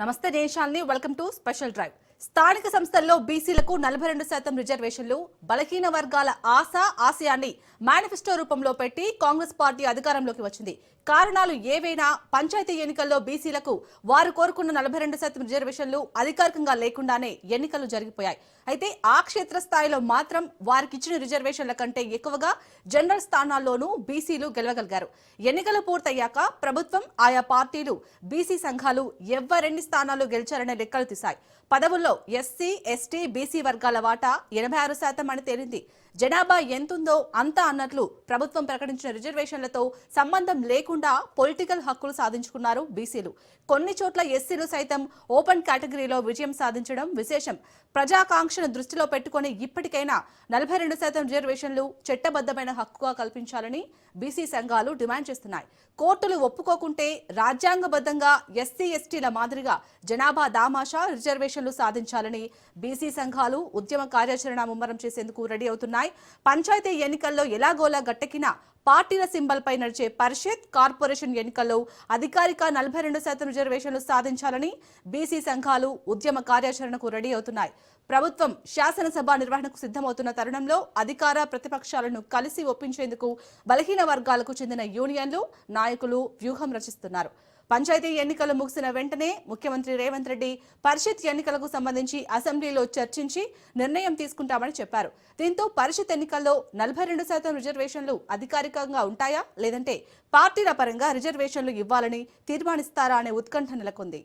నమస్తే దేశాల్ని welcome to special drive. స్థానిక సంస్థల్లో బీసీలకు నలభై రెండు శాతం రిజర్వేషన్లు బలహీన వర్గాల ఆశ ఆశయాన్ని మేనిఫెస్టో రూపంలో పెట్టి కాంగ్రెస్ పార్టీ అధికారంలోకి వచ్చింది. కారణాలు ఏవైనా పంచాయతీ ఎన్నికల్లో బీసీలకు వారు కోరుకున్న నలభై రెండు శాతం రిజర్వేషన్లు అధికారికంగా లేకుండానే ఎన్నికలు జరిగిపోయాయి. అయితే ఆ క్షేత్రస్థాయిలో మాత్రం వారికి ఇచ్చిన రిజర్వేషన్ల కంటే ఎక్కువగా జనరల్ స్థానాల్లోనూ బీసీలు గెలవగలిగారు. ఎన్నికలు పూర్తయ్యాక ప్రభుత్వం ఆయా పార్టీలు బీసీ సంఘాలు ఎవ్వరెన్ని స్థానాలు గెలిచారనే లెక్కలు తీశాయి. పదవుల్లో ఎస్సీ ఎస్టీ బీసీ వర్గాల వాటా ఎనభై ఆరు శాతం అని తేలింది. జనాభా ఎంతుందో అంతా అన్నట్లు ప్రభుత్వం ప్రకటించిన రిజర్వేషన్లతో సంబంధం లేకుండా పొలిటికల్ హక్కులు సాధించుకున్నారు బీసీలు. కొన్ని చోట్ల ఎస్సీలు సైతం ఓపెన్ కేటగిరీలో విజయం సాధించడం విశేషం. ప్రజాకాంక్షను దృష్టిలో పెట్టుకుని ఇప్పటికైనా నలభై రెండు శాతం రిజర్వేషన్లు చట్టబద్దమైన హక్కుగా కల్పించాలని బీసీ సంఘాలు డిమాండ్ చేస్తున్నాయి. కోర్టులు ఒప్పుకోకుంటే రాజ్యాంగబద్ధంగా ఎస్సీ ఎస్టీల మాదిరిగా జనాభా దామాషా రిజర్వేషన్లు సాధించాలని బీసీ సంఘాలు ఉద్యమ కార్యాచరణ ముమ్మరం చేసేందుకు రెడీ అవుతున్నాయి. పంచాయతీ ఎన్నికల్లో ఎలాగోలా గట్టెక్కిన పార్టీల సింబల్ పై నడిచే పరిషత్ కార్పొరేషన్ ఎన్నికల్లో అధికారిక నలభై రెండు శాతం రిజర్వేషన్లు సాధించాలని బీసీ సంఘాలు ఉద్యమ కార్యాచరణకు రెడీ అవుతున్నాయి. ప్రభుత్వం శాసనసభ నిర్వహణకు సిద్ధమవుతున్న తరుణంలో అధికార ప్రతిపక్షాలను కలిసి ఒప్పించేందుకు బలహీన వర్గాలకు చెందిన యూనియన్లు నాయకులు వ్యూహం రచిస్తున్నారు. పంచాయతీ ఎన్నికలు ముగిసిన వెంటనే ముఖ్యమంత్రి రేవంత్ రెడ్డి పరిషత్ ఎన్నికలకు సంబంధించి అసెంబ్లీలో చర్చించి నిర్ణయం తీసుకుంటామని చెప్పారు. దీంతో పరిషత్ ఎన్నికల్లో నలభై రెండు శాతం రిజర్వేషన్లు అధికారికంగా ఉంటాయా? లేదంటే పార్టీల పరంగా రిజర్వేషన్లు ఇవ్వాలని తీర్మానిస్తారా అనే ఉత్కంఠ నెలకొంది.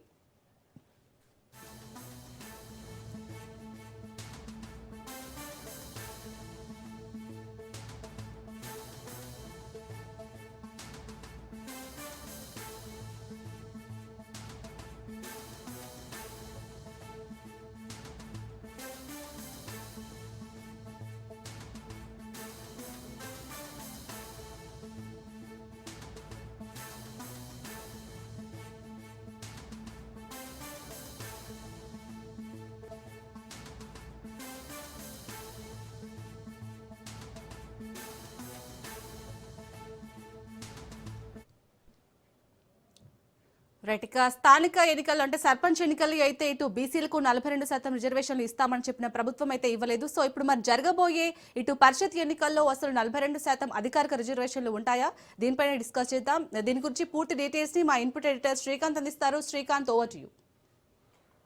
రైట్ ఇక స్థానిక ఎన్నికలు అంటే సర్పంచ్ ఎన్నికలు అయితే ఇటు బీసీలకు నలభై రెండు శాతం రిజర్వేషన్లు ఇస్తామని చెప్పిన ప్రభుత్వం అయితే ఇవ్వలేదు. సో ఇప్పుడు మరి జరగబోయే ఇటు పరిషత్ ఎన్నికల్లో అసలు నలభై రెండు శాతం అధికారిక రిజర్వేషన్లు ఉంటాయా? దీనిపైన డిస్కస్ చేద్దాం. దీని గురించి పూర్తి డీటెయిల్స్ని మా ఇన్పుట్ ఎడిటర్ శ్రీకాంత్ అందిస్తారు. Srikanth over to you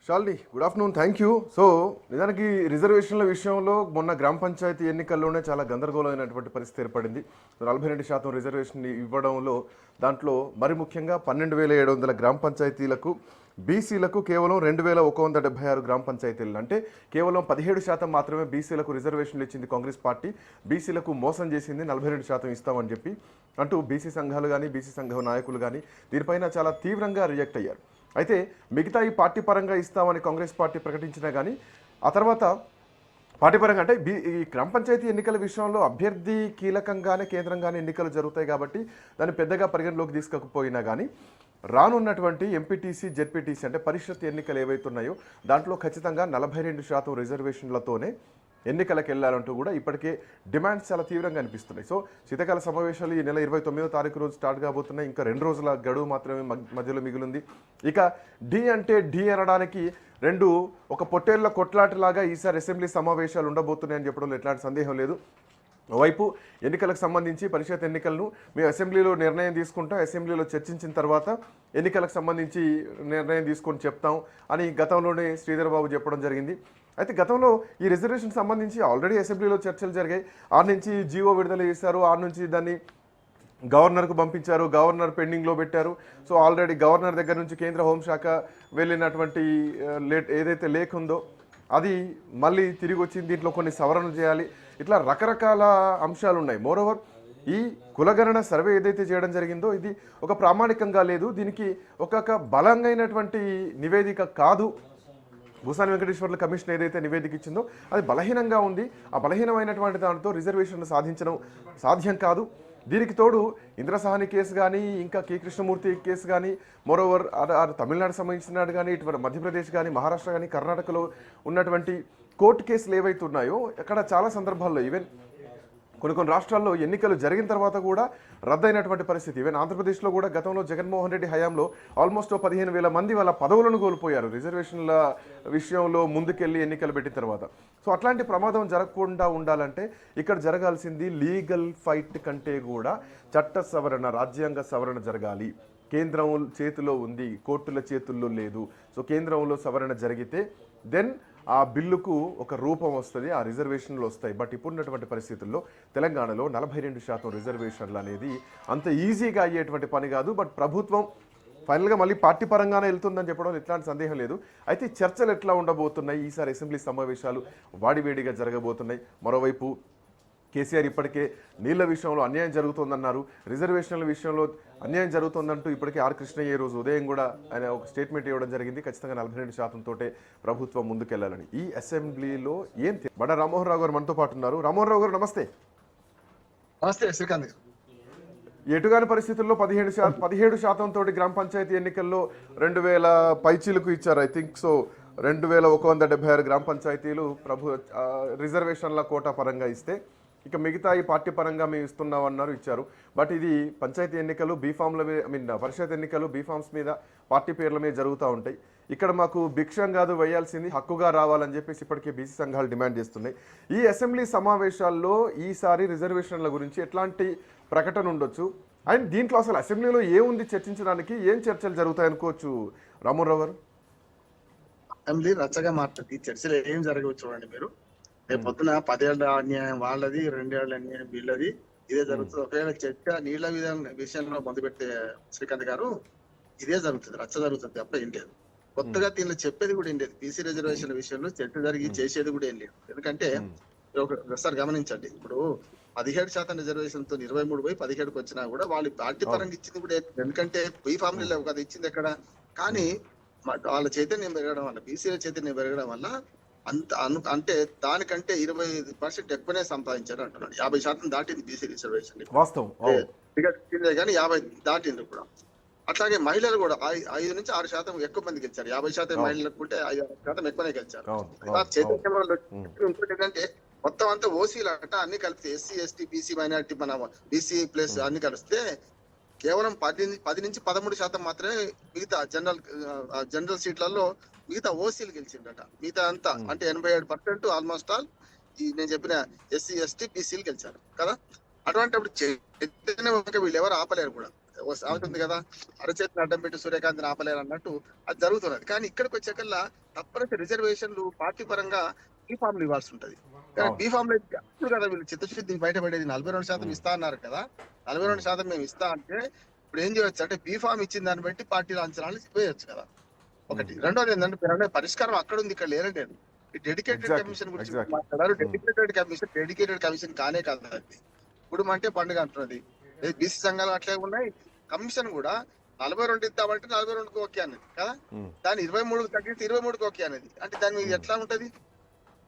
Shalini good afternoon thank you so నిజానికి రిజర్వేషన్ల విషయంలో మొన్న గ్రామ పంచాయతీ ఎన్నికల్లోనే చాలా గందరగోళమైనటువంటి పరిస్థితి ఏర్పడింది. నలభై రెండు శాతం రిజర్వేషన్ ఇవ్వడంలో దాంట్లో మరి ముఖ్యంగా పన్నెండు వేల ఏడు వందల గ్రామ పంచాయతీలకు బీసీలకు కేవలం రెండు వేల ఒక వంద డెబ్బై ఆరు గ్రామ పంచాయతీలు. అంటే కేవలం పదిహేడు శాతం మాత్రమే బీసీలకు రిజర్వేషన్లు ఇచ్చింది కాంగ్రెస్ పార్టీ. బీసీలకు మోసం చేసింది నలభై రెండు శాతం ఇస్తామని చెప్పి అంటూ బీసీ సంఘాలు కానీ బీసీ సంఘం నాయకులు కానీ దీనిపైన చాలా తీవ్రంగా రియాక్ట్ అయ్యారు. అయితే మిగతా ఈ పార్టీ పరంగా ఇస్తామని కాంగ్రెస్ పార్టీ ప్రకటించినా కానీ ఆ తర్వాత పార్టీ పరంగా అంటే బీ ఈ గ్రామ పంచాయతీ ఎన్నికల విషయంలో అభ్యర్థి కీలకంగానే కేంద్రంగానే ఎన్నికలు జరుగుతాయి కాబట్టి దాన్ని పెద్దగా పరిగణలోకి తీసుకోకపోయినా కానీ రానున్నటువంటి ఎంపీటీసీ జెడ్పీటీసీ అంటే పరిషత్ ఎన్నికలు ఏవైతే ఉన్నాయో దాంట్లో ఖచ్చితంగా నలభై రెండు శాతం రిజర్వేషన్లతోనే ఎన్నికలకు వెళ్ళాలంటూ కూడా ఇప్పటికే డిమాండ్స్ చాలా తీవ్రంగా అనిపిస్తున్నాయి. సో శీతాకాల సమావేశాలు ఈ నెల ఇరవై తొమ్మిదో తారీఖు రోజు స్టార్ట్ కాబోతున్నాయి. ఇంకా రెండు రోజుల గడువు మాత్రమే మధ్యలో మిగిలింది. ఇక డి అంటే డి అనడానికి రెండు ఒక పొట్టేళ్ళ కొట్లాటలాగా ఈసారి అసెంబ్లీ సమావేశాలు ఉండబోతున్నాయని చెప్పడంలో ఎట్లాంటి సందేహం లేదు. వైపు ఎన్నికలకు సంబంధించి పరిషత్ ఎన్నికలను మేము అసెంబ్లీలో నిర్ణయం తీసుకుంటాం. అసెంబ్లీలో చర్చించిన తర్వాత ఎన్నికలకు సంబంధించి నిర్ణయం తీసుకొని చెప్తాం అని గతంలోనే శ్రీధర్ బాబు చెప్పడం జరిగింది. అయితే గతంలో ఈ రిజర్వేషన్ సంబంధించి ఆల్రెడీ అసెంబ్లీలో చర్చలు జరిగాయి. ఆ నుంచి జీవో విడుదల చేశారు. ఆ నుంచి దాన్ని గవర్నర్కు పంపించారు. గవర్నర్ పెండింగ్లో పెట్టారు. సో ఆల్రెడీ గవర్నర్ దగ్గర నుంచి కేంద్ర హోంశాఖ వెళ్ళినటువంటి లేట్ ఏదైతే లేఖ ఉందో అది మళ్ళీ తిరిగి వచ్చింది. దీంట్లో కొన్ని సవరణలు చేయాలి. ఇట్లా రకరకాల అంశాలు ఉన్నాయి. మోరోవర్ ఈ కులగణన సర్వే ఏదైతే చేయడం జరిగిందో ఇది ఒక ప్రామాణికంగా లేదు. దీనికి ఒక బలంగైనటువంటి నివేదిక కాదు. భూసాని వెంకటేశ్వర్ల కమిషన్ ఏదైతే నివేదిక ఇచ్చిందో అది బలహీనంగా ఉంది. ఆ బలహీనమైనటువంటి దానితో రిజర్వేషన్లు సాధించడం సాధ్యం కాదు. దీనికి తోడు ఇంద్రసహాని కేసు కానీ ఇంకా కె. కృష్ణమూర్తి కేసు కానీ మోరోవర్ తమిళనాడు సంబంధించిన కానీ ఇటువంటి మధ్యప్రదేశ్ కానీ మహారాష్ట్ర కానీ కర్ణాటకలో ఉన్నటువంటి కోర్టు కేసులు ఏవైతే ఉన్నాయో అక్కడ చాలా సందర్భాల్లో ఈవెన్ కొన్ని కొన్ని రాష్ట్రాల్లో ఎన్నికలు జరిగిన తర్వాత కూడా రద్దయినటువంటి పరిస్థితి. ఈవెన్ ఆంధ్రప్రదేశ్లో కూడా గతంలో జగన్మోహన్ రెడ్డి హయాంలో ఆల్మోస్ట్ పదిహేను వేల మంది వాళ్ళ పదవులను కోల్పోయారు. రిజర్వేషన్ల విషయంలో ముందుకెళ్ళి ఎన్నికలు పెట్టిన తర్వాత. సో అట్లాంటి ప్రమాదం జరగకుండా ఉండాలంటే ఇక్కడ జరగాల్సింది లీగల్ ఫైట్ కంటే కూడా చట్ట సవరణ రాజ్యాంగ సవరణ జరగాలి. కేంద్రం చేతిలో ఉంది కోర్టుల చేతుల్లో లేదు. సో కేంద్రంలో సవరణ జరిగితే దెన్ ఆ బిల్లుకు ఒక రూపం వస్తుంది ఆ రిజర్వేషన్లు వస్తాయి. బట్ ఇప్పుడున్నటువంటి పరిస్థితుల్లో తెలంగాణలో నలభై రెండు శాతం రిజర్వేషన్లు అనేది అంత ఈజీగా అయ్యేటువంటి పని కాదు. బట్ ప్రభుత్వం ఫైనల్గా మళ్ళీ పార్టీ పరంగానే వెళ్తుందని చెప్పడం ఎట్లాంటి సందేహం లేదు. అయితే చర్చలు ఎట్లా ఉండబోతున్నాయి? ఈసారి అసెంబ్లీ సమావేశాలు వాడివేడిగా జరగబోతున్నాయి. మరోవైపు కేసీఆర్ ఇప్పటికే నీళ్ళ విషయంలో అన్యాయం జరుగుతోందన్నారు. రిజర్వేషన్ల విషయంలో అన్యాయం జరుగుతోందంటూ ఇప్పటికే ఆర్ కృష్ణయ్య ఈ రోజు ఉదయం కూడా ఆయన ఒక స్టేట్మెంట్ ఇవ్వడం జరిగింది. ఖచ్చితంగా నలభై రెండు శాతం తోటే ప్రభుత్వం ముందుకెళ్ళాలని. ఈ అసెంబ్లీలో ఏం బడ రామ్మోహన్ రావు గారు మనతో పాటు ఉన్నారు. రామ్మోహన్ రావు గారు నమస్తే. నమస్తే శ్రీకాంత్ గారు. ఎటుగాని పరిస్థితుల్లో పదిహేడు శాతం పదిహేడు శాతం తోటి గ్రామ పంచాయతీ ఎన్నికల్లో రెండు వేల పైచీలకు ఇచ్చారు. ఐ థింక్ సో రెండు వేల ఒక వంద డెబ్బై ఆరు గ్రామ పంచాయతీలు ప్రభు రిజర్వేషన్ల కోటా పరంగా ఇస్తే ఇక మిగతా ఈ పార్టీ పరంగా మేము ఇస్తున్నామన్నారు ఇచ్చారు. బట్ ఇది పంచాయతీ ఎన్నికలు బీఫామ్ల మీద ఐ మీన్ పరిషత్ ఎన్నికలు బీఫామ్స్ మీద పార్టీ పేర్ల మీద జరుగుతూ ఉంటాయి. ఇక్కడ మాకు భిక్షం కాదు వేయాల్సింది హక్కుగా రావాలని చెప్పేసి ఇప్పటికే బీసీ సంఘాలు డిమాండ్ చేస్తున్నాయి. ఈ అసెంబ్లీ సమావేశాల్లో ఈసారి రిజర్వేషన్ల గురించి ఎట్లాంటి ప్రకటన ఉండొచ్చు? అండ్ దీంట్లో అసలు అసెంబ్లీలో ఏముంది చర్చించడానికి ఏం చర్చలు జరుగుతాయి అనుకోవచ్చు రామోరావు గారు? అసెంబ్లీ రచ్చగా మాట్లాడి చర్చలు ఏం జరగవచ్చు చూడండి మీరు. రేపు పొద్దున పదేళ్ళ అన్యాయం వాళ్ళది రెండేళ్ళ అన్యాయం వీళ్ళది. ఇదే జరుగుతుంది. ఒకవేళ చర్చ నీళ్ళ విధానం విషయంలో మొదలు పెట్టే శ్రీకాంత్ గారు ఇదే జరుగుతుంది. రచ్చ జరుగుతుంది తప్ప ఏం లేదు. కొత్తగా దీనిలో చెప్పేది కూడా ఏం లేదు. బీసీ రిజర్వేషన్ విషయంలో చర్చ జరిగి చేసేది కూడా ఏం లేదు. ఎందుకంటే ఒక- ఒకసారి గమనించండి. ఇప్పుడు పదిహేడు శాతం రిజర్వేషన్తో ఇరవై మూడు పోయి పదిహేడుకి వచ్చినా కూడా వాళ్ళు పార్టీ పరంగా ఇచ్చింది కూడా? ఎందుకంటే ఫ్యామిలీ లేవు కదా ఇచ్చింది ఎక్కడ? కానీ వాళ్ళ చైతన్యం పెరగడం వల్ల బీసీల చైతన్యం పెరగడం వల్ల అంత అను అంటే దానికంటే ఇరవై పర్సెంట్ ఎక్కువనే సంపాదించారు అంటున్నాడు. యాభై శాతం దాటింది బీసీ రిజర్వేషన్. వాస్తవం కానీ యాభై దాటింది కూడా. అట్లాగే మహిళలు కూడా ఐదు నుంచి ఆరు శాతం ఎక్కువ మంది గెలిచారు. యాభై శాతం మహిళలకు ఉంటే ఐదు ఆరు శాతం ఎక్కువనే గెలిచారు. ఇంకోటి ఏంటంటే మొత్తం అంతా ఓసీలు అట అన్ని కలిపితే ఎస్సీ ఎస్టీ బీసీ మైనారిటీ మన బీసీ ప్లస్ అన్ని కలిస్తే కేవలం పది పది నుంచి పదమూడు శాతం మాత్రమే మిగతా జనరల్ జనరల్ సీట్లలో మిగతా ఓసీలు గెలిచిండట. మిగతా అంతా అంటే ఎనభై ఏడు పర్సెంట్ ఆల్మోస్ట్ ఆల్ ఈ నేను చెప్పిన ఎస్సీ ఎస్టీ బీసీలు గెలిచారు. కదా? అటువంటిప్పుడు చైతన్యం వీళ్ళు ఎవరు ఆపలేరు కూడా. ఉంది కదా? అరచేతిని అడ్డం పెట్టి సూర్యకాంతిని ఆపలేరు అన్నట్టు అది జరుగుతున్నది. కానీ ఇక్కడికి వచ్చాకల్లా తప్పనిసరి రిజర్వేషన్లు పార్టీ పరంగా బీ ఫామ్లు ఇవ్వాల్సి ఉంటది. కానీ అవును. బీ ఫామ్లో అప్పుడు కదా వీళ్ళు చిత్తశుద్ధి బయటపడేది నలభై రెండు శాతం ఇస్తా అన్నారు కదా. నలభై రెండు శాతం మేము ఇస్తా అంటే ఇప్పుడు ఏం చేయొచ్చు? అంటే బీ ఫామ్ ఇచ్చిన దాన్ని బట్టి పార్టీల అంచనాలు వేయొచ్చు కదా. ఒకటి. రెండోది ఏంటంటే పరిష్కారం అక్కడ ఉంది ఇక్కడ లేరండి ఈ డెడికేటెడ్ కమిషన్ గురించి. మాట్లాడారు. డెడికేటెడ్ కమిషన్ డెడికేటెడ్ కమిషన్ కానే కాదు అది. ఇప్పుడు అంటే పండుగ అంటున్నది. బీసీ సంఘాలు అట్లే ఉన్నాయి. కమిషన్ కూడా నలభై రెండు ఇద్దామంటే నలభై రెండుకి ఓకే అన్నది కదా. దాని ఇరవై మూడు తగ్గితే ఇరవై మూడుకి ఓకే అనేది అంటే దాని మీద ఎట్లా ఉంటది?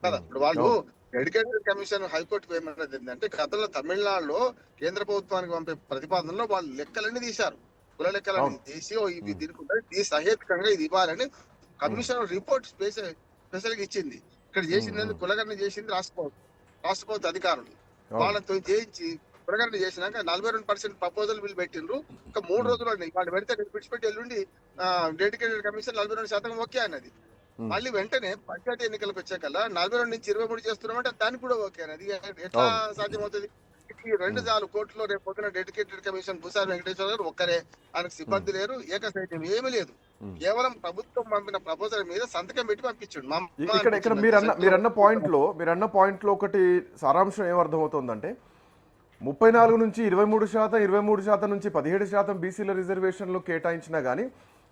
కదా. ఇప్పుడు వాళ్ళు డెడికేటెడ్ కమిషన్ హైకోర్టు ఏమంటది ఏంటంటే గతంలో తమిళనాడులో కేంద్ర ప్రభుత్వానికి పంపే ప్రతిపాదనలో వాళ్ళు లెక్కలన్నీ తీశారు కుల లెక్కలన్నీ. తీసి ఇవి దీనికి సహేతుకంగా ఇది ఇవ్వాలని కమిషన్ రిపోర్ట్ స్పెషల్ స్పెషల్గా ఇచ్చింది ఇక్కడ చేసింది? కులగణన చేసింది రాష్ట్ర ప్రభుత్వం రాష్ట్ర ప్రభుత్వ అధికారులు. వాళ్ళతో చేయించి కులగణన చేసినాక నలభై రెండు పర్సెంట్ ప్రపోజల్ బిల్ పెట్టిండ్రు ఇంకా మూడు రోజులు ఉన్నాయి వాళ్ళు పెడితే విడిచిపెట్టి ఎల్లుండి డెడికేటెడ్ కమిషన్ నలభై రెండు శాతం ఓకే అన్నది. మళ్ళీ వెంటనే పంచాయతీ ఎన్నికలకు వచ్చాకల్లా నలభై రెండు నుంచి ఇరవై మూడు చేస్తున్నామంటే దానికి కూడా ఓకే అన్నది ఎట్లా. సాధ్యమవుతుంది ఈ రెండు సార్లు కోర్టులో రేపు పొద్దున డెడికేటెడ్ కమిషన్ భూసారి వెంకటేశ్వర గారు ఒక్కరే ఆయనకు సిబ్బంది లేరు ఏకసైన్యం ఏమీ లేదు. కేవలం ప్రభుత్వం పంపిన ప్రపోజల్ మీద సంతకం పెట్టి పంపించండు ఇక్కడ ఇక్కడ అనిపించింది. మీరు అన్న మీరు అన్న పాయింట్లో మీరు అన్న పాయింట్లో ఒకటి సారాంశం ఏమర్థమవుతోందంటే ముప్పై నాలుగు నుంచి ఇరవై మూడు శాతం ఇరవై మూడు శాతం నుంచి పదిహేడు శాతం బీసీల రిజర్వేషన్లు కేటాయించినా కానీ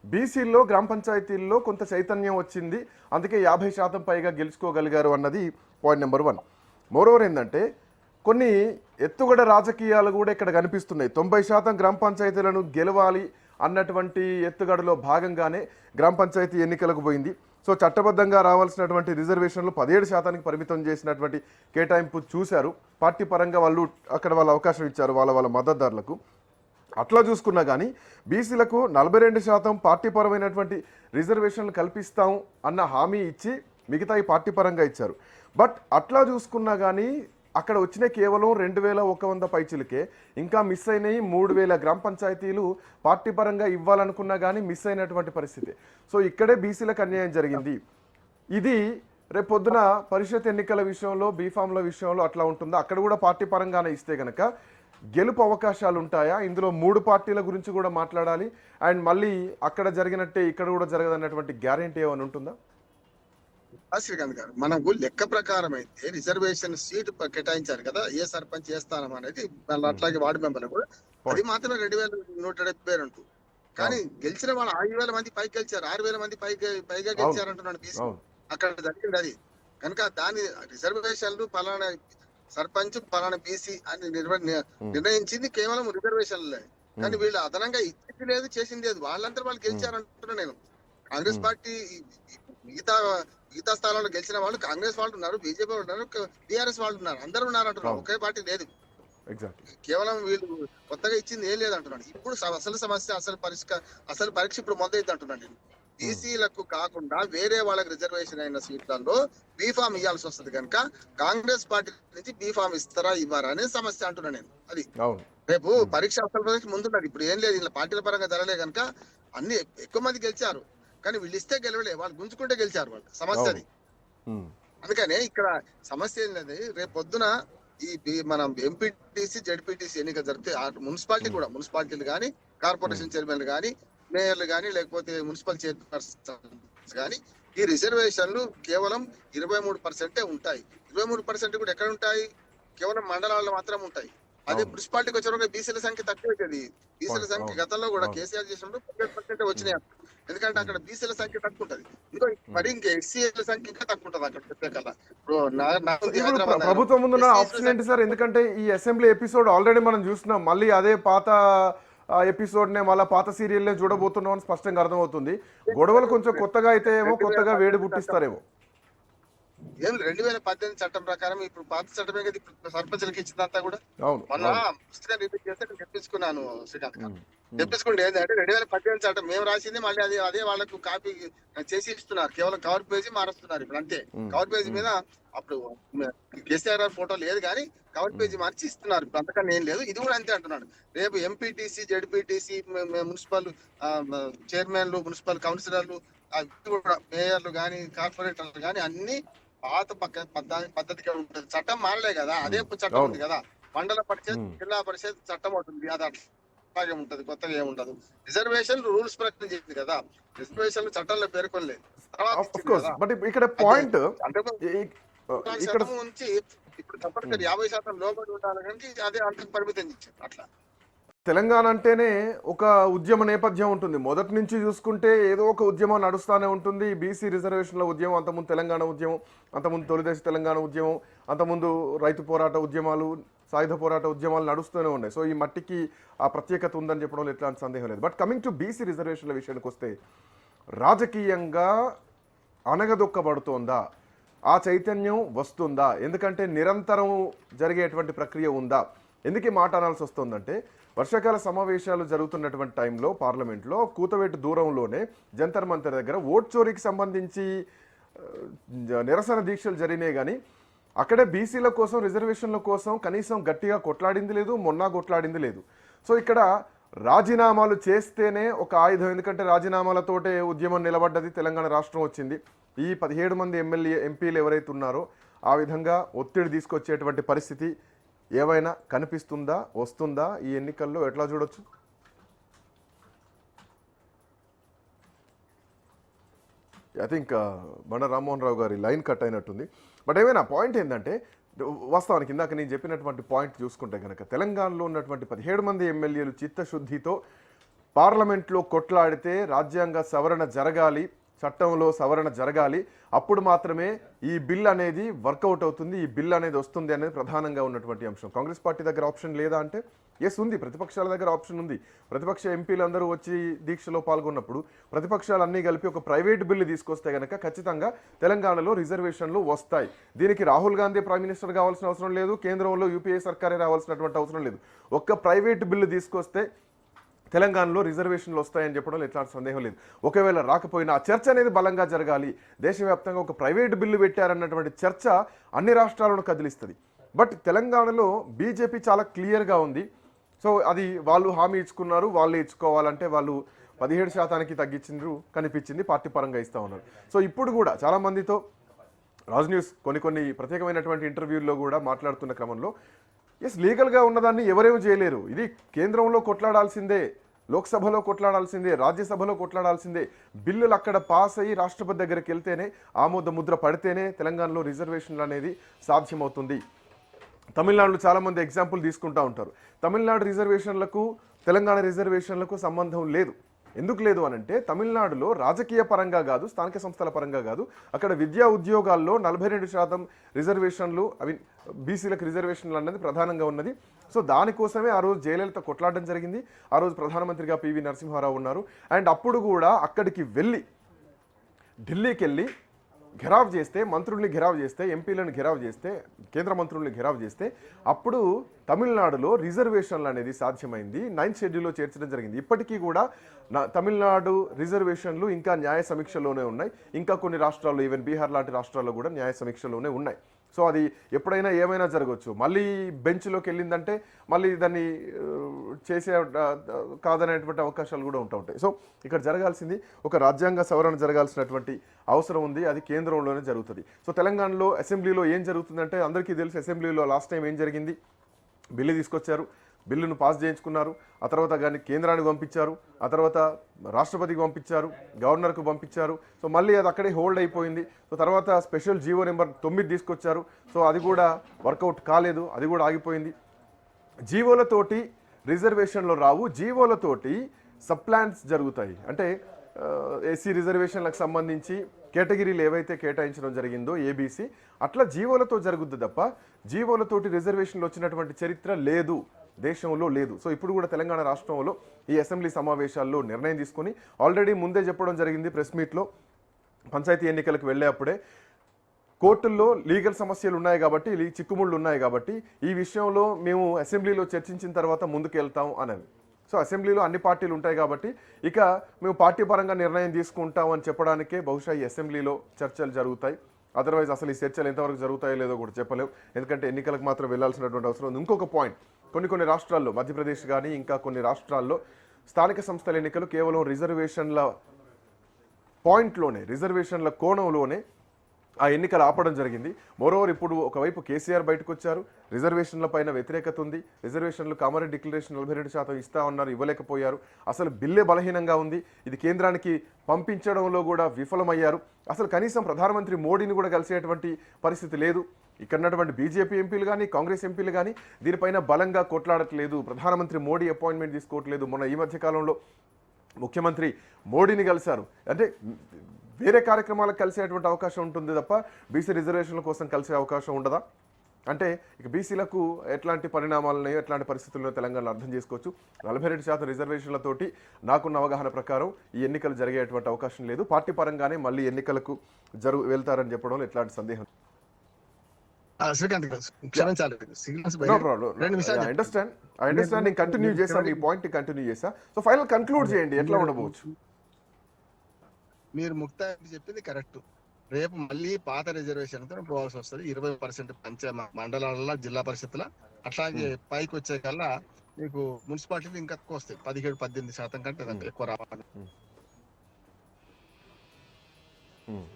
బీసీల్లో గ్రామ పంచాయతీల్లో కొంత చైతన్యం వచ్చింది. అందుకే యాభై శాతం పైగా గెలుచుకోగలిగారు అన్నది పాయింట్ నెంబర్ వన్. మోరోవర్ ఏంటంటే కొన్ని ఎత్తుగడ రాజకీయాలు కూడా ఇక్కడ కనిపిస్తున్నాయి. తొంభై శాతం గ్రామ పంచాయతీలను గెలవాలి అన్నటువంటి ఎత్తుగడలో భాగంగానే గ్రామ పంచాయతీ ఎన్నికలకు పోయింది. సో చట్టబద్ధంగా రావాల్సినటువంటి రిజర్వేషన్లు పదిహేడు శాతానికి పరిమితం చేసినటువంటి కేటాయింపు చూశారు. పార్టీ పరంగా వాళ్ళు అక్కడ వాళ్ళ అవకాశం ఇచ్చారు వాళ్ళ వాళ్ళ మద్దతుదారులకు. అట్లా చూసుకున్నా కానీ బీసీలకు నలభై రెండు శాతం పార్టీపరమైనటువంటి రిజర్వేషన్లు కల్పిస్తాం అన్న హామీ ఇచ్చి మిగతా ఈ పార్టీ పరంగా ఇచ్చారు. బట్ అట్లా చూసుకున్నా కానీ అక్కడ వచ్చిన కేవలం రెండు వేల ఒక వంద పైచిలకే ఇంకా మిస్ అయినాయి మూడు వేల గ్రామ పంచాయతీలు పార్టీ పరంగా ఇవ్వాలనుకున్నా కానీ మిస్ అయినటువంటి పరిస్థితి. సో ఇక్కడే బీసీలకు అన్యాయం జరిగింది. ఇది రేపు పొద్దున పరిషత్ ఎన్నికల విషయంలో బీఫామ్ల విషయంలో అట్లా ఉంటుందా? అక్కడ కూడా పార్టీ పరంగానే ఇస్తే కనుక గెలుపు అవకాశాలు ఉంటాయా ఇందులో మూడు పార్టీల గురించి కూడా మాట్లాడాలి. అండ్ మళ్ళీ అక్కడ జరిగినట్టే ఇక్కడ కూడా జరగదన్నటువంటి గ్యారెంటీ ఏమైనా ఉంటుందా? శ్రీకాంత్ గారు మనకు లెక్క ప్రకారం అయితే రిజర్వేషన్ సీట్ కేటాయించారు కదా ఏ సర్పంచ్ ఏ స్థానం అనేది మళ్ళీ అట్లాగే వార్డు మెంబర్లు కూడా. అది మాత్రమే రెండు వేల నూట డెబ్బై రెండు కానీ గెలిచిన వాళ్ళు ఐదు వేల మంది పైకి గెలిచారు ఆరు వేల మంది పైకి పైగా గెలిచారు అంటున్నాడు అక్కడ జరిగింది అది. కనుక దాని రిజర్వేషన్లు పలానా సర్పంచ్ పలానా బీసీ అని నిర్ణయించింది కేవలం రిజర్వేషన్లే. కానీ వీళ్ళు అదనంగా ఇచ్చింది లేదు చేసింది లేదు. వాళ్ళంతా వాళ్ళు గెలిచారంటున్నా నేను. కాంగ్రెస్ పార్టీ మిగతా మిగతా స్థానాల్లో గెలిచిన వాళ్ళు కాంగ్రెస్ వాళ్ళు ఉన్నారు బీజేపీ వాళ్ళు ఉన్నారు టీఆర్ఎస్ వాళ్ళు ఉన్నారు. అందరూ ఉన్నారు అంటున్నారు. ఒకే పార్టీ లేదు. కేవలం వీళ్ళు కొత్తగా ఇచ్చింది ఏం లేదు అంటున్నాడు ఇప్పుడు అసలు సమస్య అసలు పరిష్కార అసలు పరీక్ష ఇప్పుడు మొదలైంది అంటున్నాను నేను. బీసీలకు కాకుండా వేరే వాళ్ళకి రిజర్వేషన్ అయిన సీట్లలో బీఫామ్ ఇవ్వాల్సి వస్తుంది కనుక కాంగ్రెస్ పార్టీ నుంచి బీఫామ్ ఇస్తారా ఇవ్వరా అనే సమస్య అంటున్నాను నేను. అది రేపు పరీక్ష అసలు ముందున్నది. ఇప్పుడు ఏం లేదు ఇలా పార్టీల పరంగా జరగలే కనుక అన్ని ఎక్కువ మంది గెలిచారు. కానీ వీళ్ళు ఇస్తే గెలవలే వాళ్ళు గుంజుకుంటే గెలిచారు వాళ్ళు. సమస్య అది. అందుకనే ఇక్కడ సమస్య ఏంటంటే రేపు పొద్దున ఈ మనం ఎంపీటీసీ జడ్పీటీసీ ఎన్నిక జరిగితే ఆ మున్సిపాలిటీ కూడా మున్సిపాలిటీలు కానీ కార్పొరేషన్ చైర్మన్లు కానీ మేయర్లు కానీ లేకపోతే మున్సిపల్ చైర్పర్సన్స్ కానీ ఈ రిజర్వేషన్లు కేవలం ఇరవై మూడు పర్సెంటే ఉంటాయి. ఇరవై మూడు పర్సెంట్ కూడా ఎక్కడ ఉంటాయి? కేవలం మండలాల్లో మాత్రం ఉంటాయి. అదే. మున్సిపాలిటీకి వచ్చే బీసీల సంఖ్య తక్కువ అవుతుంది బీసీల సంఖ్య. గతంలో కూడా. కేసీఆర్ చేసినప్పుడు పదిహేడు పర్సెంట్ వచ్చినాయి ఎందుకంటే అక్కడ బీసీల సంఖ్య తక్కువ ఉంటది. ఇంకో మరి ఇంకా ఎస్సీల సంఖ్య ఇంకా తక్కువ ఉంటది అక్కడ ప్రత్యేకంగా. ప్రభుత్వం ముందున్న ఎస్సీ ఆప్షన్ ఏంటి సార్? ఎందుకంటే ఈ అసెంబ్లీ ఎపిసోడ్ ఆల్రెడీ మనం చూస్తున్నాం మళ్ళీ అదే పాత ఎపిసోడ్ నే మళ్ళీ పాత సీరియల్ నే చూడబోతున్నాం అని స్పష్టంగా అర్థమవుతుంది. గొడవలు కొంచెం కొత్తగా అయితే ఏమో కొత్తగా వేడి పుట్టిస్తారేమో. ఏం రెండు వేల పద్దెనిమిది చట్టం ప్రకారం ఇప్పుడు పాత చట్టమే కదా ఇప్పుడు సర్పంచులకి ఇచ్చిందంతా కూడా. మొన్న. పుస్తకం రిలీజ్ చేస్తే నేను తెప్పించుకున్నాను శ్రీకాంత్. తెప్పించుకుంటే ఏంటంటే రెండు వేల పద్దెనిమిది చట్టం మేము రాసింది మళ్ళీ అదే అదే వాళ్ళకు కాపీ చేసి ఇస్తున్నారు కేవలం కవర్ పేజీ మారుస్తున్నారు ఇప్పుడు అంతే. కవర్ పేజీ మీద అప్పుడు కేసీఆర్ ఫోటో లేదు కానీ కవర్ పేజీ మార్చి ఇస్తున్నారు ఇప్పుడు అంతకన్నా ఏం లేదు. ఇది కూడా అంతే అంటున్నాడు. రేపు ఎంపీటీసీ జడ్పీటీసీ మున్సిపల్ చైర్మన్లు మున్సిపల్ కౌన్సిలర్లు మేయర్లు కానీ కార్పొరేటర్లు కానీ అన్ని పాత పద్ధతిగా ఉంటుంది. చట్టం మారలే కదా. అదే చట్టం ఉంది కదా. మండల పరిషత్. జిల్లా పరిషత్ చట్టం ఉంటుంది అది అట్లాగే ఉంటది. కొత్తగా ఏముండదు రిజర్వేషన్ రూల్స్ ప్రకారం చేసింది కదా. రిజర్వేషన్ చట్టంలో పేర్కొనలేదు. తర్వాత ఇక్కడ పాయింట్ నుంచి ఇప్పుడు తప్పనిసరి యాభై శాతం లోబడి ఉండాలి కానీ అదే అంతకు పరిమితం ఇచ్చారు అట్లా. తెలంగాణ అంటేనే ఒక ఉద్యమ నేపథ్యం ఉంటుంది. మొదటి నుంచి చూసుకుంటే ఏదో ఒక ఉద్యమం నడుస్తూనే ఉంటుంది. బీసీ రిజర్వేషన్ల ఉద్యమం అంతకుముందు తెలంగాణ ఉద్యమం అంతకుముందు తొలిదేశ తెలంగాణ ఉద్యమం అంతకుముందు రైతు పోరాట ఉద్యమాలు సాయుధ పోరాట ఉద్యమాలు నడుస్తూనే ఉన్నాయి. సో ఈ మట్టికి ఆ ప్రత్యేకత ఉందని చెప్పడంలో ఎట్లాంటి సందేహం లేదు. బట్ కమింగ్ టు బీసీ రిజర్వేషన్ల విషయానికి వస్తే రాజకీయంగా అనగదొక్కబడుతోందా? ఆ చైతన్యం వస్తుందా? ఎందుకంటే నిరంతరం జరిగేటువంటి ప్రక్రియ ఉందా? ఎందుకే మాట అనాల్సి వస్తుందంటే వర్షాకాల సమావేశాలు జరుగుతున్నటువంటి టైంలో పార్లమెంట్లో కూతవేటు దూరంలోనే జంతర్ మంతర్ దగ్గర ఓట్ చోరీకి సంబంధించి నిరసన దీక్షలు జరిగినాయి కానీ అక్కడే బీసీల కోసం రిజర్వేషన్ల కోసం కనీసం గట్టిగా కొట్లాడింది లేదు మొన్న కొట్లాడింది లేదు. సో ఇక్కడ రాజీనామాలు చేస్తేనే ఒక ఆయుధం. ఎందుకంటే రాజీనామాలతోటే ఉద్యమం నిలబడ్డది తెలంగాణ రాష్ట్రం వచ్చింది. ఈ పదిహేడు మంది ఎమ్మెల్యే ఎంపీలు ఎవరైతే ఉన్నారో ఆ విధంగా ఒత్తిడి తీసుకొచ్చేటువంటి పరిస్థితి. ఏవైనా కనిపిస్తుందా వస్తుందా? ఈ ఎన్నికల్లో ఎట్లా చూడొచ్చు? I think Banda uh, Rammohan Rao గారి లైన్ కట్ అయినట్టుంది. బట్ ఏమైనా పాయింట్ ఏంటంటే వాస్తవానికి ఇందాక నేను చెప్పినటువంటి పాయింట్ చూసుకుంటే కనుక తెలంగాణలో ఉన్నటువంటి పదిహేడు మంది ఎమ్మెల్యేలు చిత్తశుద్ధితో పార్లమెంట్లో కొట్లాడితే రాజ్యాంగ సవరణ జరగాలి చట్టంలో సవరణ జరగాలి. అప్పుడు మాత్రమే ఈ బిల్ అనేది వర్కౌట్ అవుతుంది. ఈ బిల్ అనేది వస్తుంది అనేది ప్రధానంగా ఉన్నటువంటి అంశం. కాంగ్రెస్ పార్టీ దగ్గర ఆప్షన్ లేదా అంటే? ఎస్ ఉంది. ప్రతిపక్షాల దగ్గర ఆప్షన్ ఉంది. ప్రతిపక్ష ఎంపీలు అందరూ వచ్చి దీక్షలో పాల్గొన్నప్పుడు ప్రతిపక్షాలన్నీ కలిపి ఒక ప్రైవేట్ బిల్లు తీసుకొస్తే కనుక ఖచ్చితంగా తెలంగాణలో రిజర్వేషన్లు వస్తాయి. దీనికి రాహుల్ గాంధీ ప్రైమ్ మినిస్టర్ కావాల్సిన అవసరం లేదు. కేంద్రంలో యూపీఏ సర్కారే రావాల్సినటువంటి అవసరం లేదు. ఒక్క ప్రైవేట్ బిల్లు తీసుకొస్తే తెలంగాణలో రిజర్వేషన్లు వస్తాయని చెప్పడంలో ఎట్లాంటి సందేహం లేదు. ఒకవేళ రాకపోయినా చర్చ అనేది బలంగా జరగాలి. దేశవ్యాప్తంగా ఒక ప్రైవేట్ బిల్లు పెట్టారన్నటువంటి చర్చ అన్ని రాష్ట్రాలను కదిలిస్తుంది. బట్ తెలంగాణలో బీజేపీ చాలా క్లియర్గా ఉంది. సో అది వాళ్ళు హామీ ఇచ్చుకున్నారు వాళ్ళు ఇచ్చుకోవాలంటే వాళ్ళు పదిహేడు శాతానికి తగ్గించిండ్రు కనిపించింది పార్టీ పరంగా ఇస్తా ఉన్నారు. సో ఇప్పుడు కూడా చాలా మందితో రాజ్ న్యూస్ కొన్ని కొన్ని ప్రత్యేకమైనటువంటి ఇంటర్వ్యూల్లో కూడా మాట్లాడుతున్న క్రమంలో ఎస్ లీగల్గా ఉన్నదాన్ని ఎవరేమీ చేయలేరు. ఇది కేంద్రంలో కొట్లాడాల్సిందే లోక్సభలో కొట్లాడాల్సిందే రాజ్యసభలో కొట్లాడాల్సిందే. బిల్లులు అక్కడ పాస్ అయ్యి రాష్ట్రపతి దగ్గరికి వెళ్తేనే ఆమోద ముద్ర పడితేనే తెలంగాణలో రిజర్వేషన్లు అనేది సాధ్యమవుతుంది. తమిళనాడులో చాలామంది ఎగ్జాంపుల్ తీసుకుంటా ఉంటారు. తమిళనాడు రిజర్వేషన్లకు తెలంగాణ రిజర్వేషన్లకు సంబంధం లేదు. ఎందుకు లేదు అనంటే తమిళనాడులో రాజకీయ పరంగా కాదు స్థానిక సంస్థల పరంగా కాదు. అక్కడ విద్యా ఉద్యోగాల్లో నలభై రెండు శాతం రిజర్వేషన్లు అవి బీసీలకు రిజర్వేషన్లు అన్నది ప్రధానంగా ఉన్నది. సో దానికోసమే ఆ రోజు జయలలిత కొట్లాడడం జరిగింది. ఆ రోజు ప్రధానమంత్రిగా పివి నరసింహారావు ఉన్నారు. అండ్ అప్పుడు కూడా అక్కడికి వెళ్ళి ఢిల్లీకి వెళ్ళి ఘెరావ్ చేస్తే మంత్రుల్ని ఘెరావ్ చేస్తే ఎంపీలను ఘెరావ్ చేస్తే కేంద్ర మంత్రుల్ని ఘెరావ్ చేస్తే అప్పుడు తమిళనాడులో రిజర్వేషన్లు అనేది సాధ్యమైంది. నైన్త్ షెడ్యూల్లో చేర్చడం జరిగింది. ఇప్పటికీ కూడా తమిళనాడు రిజర్వేషన్లు ఇంకా న్యాయ సమీక్షలోనే ఉన్నాయి. ఇంకా కొన్ని రాష్ట్రాల్లో ఈవెన్ బీహార్ లాంటి రాష్ట్రాల్లో కూడా న్యాయ సమీక్షలోనే ఉన్నాయి. సో అది ఎప్పుడైనా ఏమైనా జరగవచ్చు మళ్ళీ బెంచ్లోకి వెళ్ళిందంటే మళ్ళీ దాన్ని చేసే కాదనేటువంటి అవకాశాలు కూడా ఉంటూ ఉంటాయి. సో ఇక్కడ జరగాల్సింది ఒక రాజ్యాంగ సవరణ జరగాల్సినటువంటి అవసరం ఉంది. అది కేంద్రంలోనే జరుగుతుంది. సో తెలంగాణలో అసెంబ్లీలో ఏం జరుగుతుందంటే అందరికీ తెలుసు అసెంబ్లీలో లాస్ట్ టైం ఏం జరిగింది? బిల్లు తీసుకొచ్చారు. బిల్లును పాస్ చేయించుకున్నారు. ఆ తర్వాత కానీ కేంద్రానికి పంపించారు. ఆ తర్వాత రాష్ట్రపతికి పంపించారు. గవర్నర్కు పంపించారు. సో మళ్ళీ అది అక్కడే హోల్డ్ అయిపోయింది. సో తర్వాత స్పెషల్ జీవో నెంబర్ తొమ్మిది తీసుకొచ్చారు. సో అది కూడా వర్కౌట్ కాలేదు. అది కూడా ఆగిపోయింది. జీవోలతోటి రిజర్వేషన్లు రావు. జీవోలతోటి సప్లాన్స్ జరుగుతాయి. అంటే ఎస్సీ రిజర్వేషన్లకు సంబంధించి కేటగిరీలు ఏవైతే కేటాయించడం జరిగిందో ఏబీసీ అట్లా జీవోలతో జరుగుద్ది తప్ప జీవోలతోటి రిజర్వేషన్లు వచ్చినటువంటి చరిత్ర లేదు. దేశంలో లేదు. సో ఇప్పుడు కూడా తెలంగాణ రాష్ట్రంలో ఈ అసెంబ్లీ సమావేశాల్లో నిర్ణయం తీసుకొని ఆల్రెడీ ముందే చెప్పడం జరిగింది ప్రెస్ మీట్లో. పంచాయతీ ఎన్నికలకు వెళ్ళేప్పుడే కోర్టుల్లో లీగల్ సమస్యలు ఉన్నాయి కాబట్టి చిక్కుముళ్ళు ఉన్నాయి కాబట్టి ఈ విషయంలో మేము అసెంబ్లీలో చర్చించిన తర్వాత ముందుకు వెళ్తాం అనేది సో అసెంబ్లీలో అన్ని పార్టీలు ఉంటాయి కాబట్టి ఇక మేము పార్టీ పరంగా నిర్ణయం తీసుకుంటాం అని చెప్పడానికే బహుశా ఈ అసెంబ్లీలో చర్చలు జరుగుతాయి. అదర్వైజ్ అసలు ఈ చర్చలు ఎంతవరకు జరుగుతాయో లేదో కూడా చెప్పలేము ఎందుకంటే ఎన్నికలకు మాత్రం వెళ్ళాల్సినటువంటి అవసరం ఉంది. ఇంకొక పాయింట్ కొన్ని కొన్ని రాష్ట్రాల్లో మధ్యప్రదేశ్ కానీ ఇంకా కొన్ని రాష్ట్రాల్లో స్థానిక సంస్థల ఎన్నికలు కేవలం రిజర్వేషన్ల పాయింట్లోనే రిజర్వేషన్ల కోణంలోనే ఆ ఎన్నికలు ఆపడం జరిగింది. మోరోవర్ ఇప్పుడు ఒకవైపు కేసీఆర్ బయటకు వచ్చారు రిజర్వేషన్ల పైన వ్యతిరేకత ఉంది. రిజర్వేషన్లు కామారెడ్డి డిక్లరేషన్ నలభై రెండు శాతం ఇస్తా ఉన్నారు ఇవ్వలేకపోయారు. అసలు బిల్లే బలహీనంగా ఉంది. ఇది కేంద్రానికి పంపించడంలో కూడా విఫలమయ్యారు. అసలు కనీసం ప్రధానమంత్రి మోడీని కూడా కలిసేటువంటి పరిస్థితి లేదు. ఇక్కడ ఉన్నటువంటి బీజేపీ ఎంపీలు కానీ కాంగ్రెస్ ఎంపీలు కానీ దీనిపైన బలంగా కొట్లాడట్లేదు. ప్రధానమంత్రి మోడీ అపాయింట్మెంట్ తీసుకోవట్లేదు. మొన్న ఈ మధ్య కాలంలో ముఖ్యమంత్రి మోడీని కలిశారు. అంటే వేరే కార్యక్రమాలకు కలిసేటువంటి అవకాశం ఉంటుంది తప్ప బీసీ రిజర్వేషన్ల కోసం కలిసే అవకాశం ఉండదా? అంటే ఇక బీసీలకు ఎట్లాంటి పరిణామాలను ఎట్లాంటి పరిస్థితులను తెలంగాణలో అర్థం చేసుకోవచ్చు. నలభై రెండు శాతం రిజర్వేషన్లతోటి నాకున్న అవగాహన ప్రకారం ఈ ఎన్నికలు జరిగేటువంటి అవకాశం లేదు. పార్టీ పరంగానే మళ్ళీ ఎన్నికలకు జరుగు వెళ్తారని చెప్పడంలో ఎట్లాంటి సందేహం? Srikanth I understand I understand నేను కంటిన్యూ చేశాను ఈ పాయింట్ కంటిన్యూ చేశా సో ఫైనల్ కన్క్లూడ్ చేయండి. ఎట్లా ఉండబోవచ్చు? మీరు ముక్తాయి చెప్పింది కరెక్ట్. రేపు మళ్ళీ పాత రిజర్వేషన్తో పోవాల్సి వస్తుంది. ఇరవై పర్సెంట్ పంచ మండలాల జిల్లా పరిషత్ల అట్లాగే పైకి వచ్చే కల్లా మీకు మున్సిపాలిటీలు ఇంకా ఎక్కువ వస్తాయి. పదిహేడు పద్దెనిమిది శాతం కంటే దానికి ఎక్కువ రావాలి. Hmm.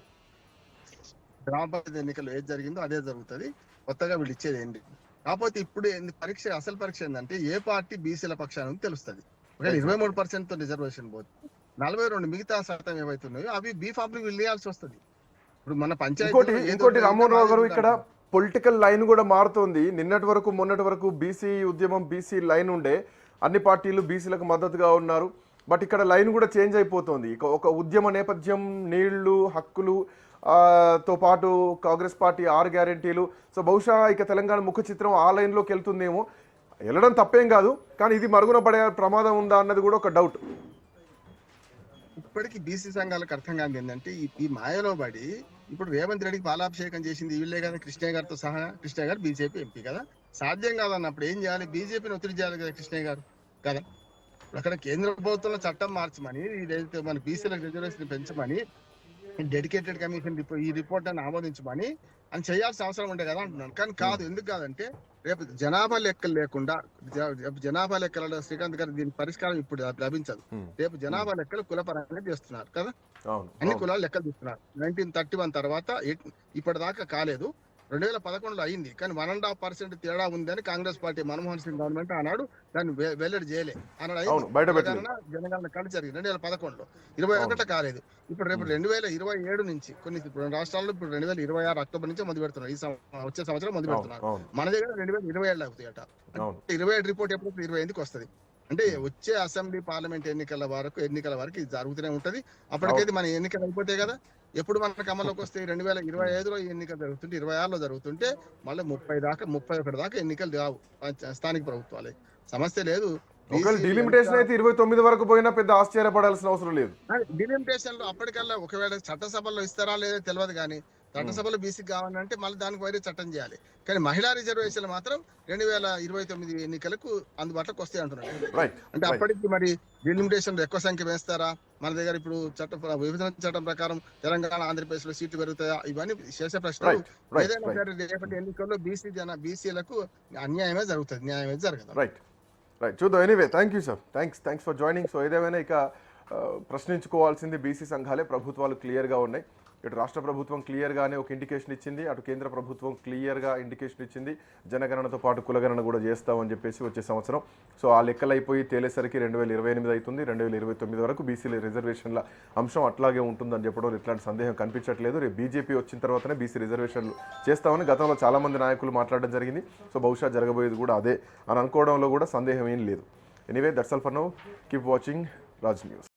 గ్రామ పంచాయతీ ఎన్నికలు ఏది జరిగిందో అదే జరుగుతుంది. కొత్తగా వీళ్ళు ఇచ్చేది ఏంటి? కాకపోతే ఇప్పుడు పరీక్ష అసలు పరీక్ష ఏంటంటే ఏ పార్టీ బీసీల పక్షాన్ని తెలుస్తుంది. ఇరవై మూడు పర్సెంట్తో రిజర్వేషన్ పోతే నలభై రెండు మిగతా శాతం ఏవైతున్నాయో అవి బీ ఫామ్ వీళ్ళు వేయాల్సి వస్తుంది. ఇప్పుడు మన పంచాయతీ ఇంకోటి రామ్మోహన్ రావు గారు ఇక్కడ పొలిటికల్ లైన్ కూడా మారుతోంది. నిన్నటి వరకు మొన్నటి వరకు బీసీ ఉద్యమం బీసీ లైన్ ఉండే. అన్ని పార్టీలు బీసీలకు మద్దతుగా ఉన్నారు. బట్ ఇక్కడ లైన్ కూడా చేంజ్ అయిపోతుంది. ఒక ఉద్యమ నేపథ్యం నీళ్ళు హక్కులు తో పాటు కాంగ్రెస్ పార్టీ ఆరు గ్యారెంటీలు. సో బహుశా ఇక తెలంగాణ ముఖ చిత్రం ఆ లైన్లోకి వెళ్తుందేమో. వెళ్ళడం తప్పేం కాదు. కానీ ఇది మరుగున పడే ప్రమాదం ఉందా అన్నది కూడా ఒక డౌట్ ఇప్పటికీ బీసీ సంఘాలకు అర్థం కాదు ఏంటంటే ఈ- మాయలో పడి ఇప్పుడు రేవంత్ రెడ్డికి పాలాభిషేకం చేసింది వీళ్ళే కదా కృష్ణయ్య గారితో సహా కృష్ణయ్య గారు బీజేపీ ఎంపీ కదా? సాధ్యం కాదన్నప్పుడు ఏం చేయాలి? బీజేపీని ఒత్తిడి చేయాలి కదా కృష్ణయ్య గారు? కదా? అక్కడ కేంద్ర ప్రభుత్వంలో చట్టం మార్చమని ఇదైతే మన బీసీలకు రిజర్వేషన్ పెంచమని డెడికేటెడ్ కమిషన్ ఈ రిపోర్ట్ అని ఆమోదించమని అని చేయాల్సిన అవసరం ఉండే కదా అంటున్నాను. కానీ కాదు ఎందుకు కాదంటే రేపు జనాభా లెక్కలు లేకుండా జనాభా లెక్కలలో శ్రీకాంత్ గారు దీని పరిష్కారం ఇప్పుడు లభించదు. రేపు జనాభా లెక్కలు కులపరంగా చేస్తున్నారు కదా? అన్ని. కులాలు లెక్కలు తీస్తున్నారు. నైన్టీన్ థర్టీ వన్ తర్వాత ఇప్పటిదాకా కాలేదు. రెండు వేల పదకొండులో అయింది. కానీ వన్ అండ్ హాఫ్ పర్సెంట్ తేడా ఉందని కాంగ్రెస్ పార్టీ మన్మోహన్ సింగ్ గవర్నమెంట్ ఆనాడు దాన్ని వెల్లడి చేయలే. ఆనాడు పెట్టలేదు. జనగణన కలిసి జరిగింది. రెండు వేల పదకొండులో. ఇరవై. ఒకటి కాలేదు. ఇప్పుడు రేపు. రెండు వేల ఇరవై ఏడు నుంచి కొన్ని రాష్ట్రాల్లో ఇప్పుడు రెండు వేల ఇరవై ఆరు అక్టోబర్ నుంచి మొదలు పెడుతున్నారు. ఈ వచ్చే సంవత్సరం మొదలు పెడుతున్నారు. మన దగ్గర రెండు వేల ఇరవై ఏళ్ళు అవుతాయట. అవును. ఇరవై ఏడు రిపోర్ట్ ఎప్పుడు ఇరవై ఎనిమిదికి వస్తుంది? అంటే వచ్చే అసెంబ్లీ పార్లమెంట్ ఎన్నికల వరకు ఎన్నికల వరకు ఇది జరుగుతూనే ఉంటది. అప్పటికైతే మన ఎన్నికలు అయిపోతాయి కదా. ఎప్పుడు మనకు అమల్లోకి వస్తే రెండు వేల ఇరవై ఐదులో ఈ ఎన్నికలు జరుగుతుంటే ఇరవై ఆరులో జరుగుతుంటే మళ్ళీ ముప్పై దాకా ముప్పై ఒకటి దాకా ఎన్నికలు రావు. స్థానిక ప్రభుత్వాలు. సమస్య లేదు. డిలిమిటేషన్ అయితే ఇరవై తొమ్మిది వరకు పోయినా పెద్ద ఆశ్చర్యపడాల్సిన అవసరం లేదు. డిలిమిటేషన్లో అప్పటికల్లా ఒకవేళ చట్టసభలో ఇస్తారా లేదో తెలియదు కానీ చట్టసభలో బీసీ కావాలంటే మళ్ళీ దానికి వేరే చట్టం చేయాలి. కానీ మహిళా రిజర్వేషన్లు మాత్రం రెండు వేల ఇరవై తొమ్మిది ఎన్నికలకు అందుబాటులోకి వస్తాయి అంటున్నారు. అంటే అప్పటికి మరి డిలిమిటేషన్ ఎక్కువ సంఖ్య వేస్తారా? మన దగ్గర ఇప్పుడు చట్ట విభజన చట్టం ప్రకారం తెలంగాణ ఆంధ్రప్రదేశ్లో సీట్లు పెరుగుతాయా? ఇవన్నీ చేసే ప్రశ్నలు. ఏదైనా సరే రేపటి ఎన్నికల్లో బీసీ జన బీసీలకు అన్యాయమే జరుగుతుంది. న్యాయమే జరగదు. రైట్ రైట్ చూద్దాం. Anyway thank you sir thanks thanks for joining so ఏదేమైనా ఇక ప్రశ్నించుకోవాల్సింది బీసీ సంఘాలే ప్రభుత్వాలు క్లియర్గా ఉన్నాయి. ఇటు రాష్ట్ర ప్రభుత్వం క్లియర్గానే ఒక ఇండికేషన్ ఇచ్చింది అటు కేంద్ర ప్రభుత్వం క్లియర్గా ఇండికేషన్ ఇచ్చింది జనగణనతో పాటు కులగణన కూడా చేస్తామని చెప్పేసి వచ్చే సంవత్సరం. సో ఆ లెక్కలు అయిపోయి తేలేసరికి రెండు వేల ఇరవై ఎనిమిది అవుతుంది రెండు వేల ఇరవై తొమ్మిది వరకు బీసీల రిజర్వేషన్ల అంశం అట్లాగే ఉంటుందని చెప్పడం ఇట్లాంటి సందేహం కనిపించట్లేదు. రేపు బీజేపీ వచ్చిన తర్వాతనే బీసీ రిజర్వేషన్లు చేస్తామని గతంలో చాలామంది నాయకులు మాట్లాడడం జరిగింది. సో బహుశా జరగబోయేది కూడా అదే అని అనుకోవడంలో కూడా సందేహం ఏం లేదు. Anyway that's all for now keep watching Raj news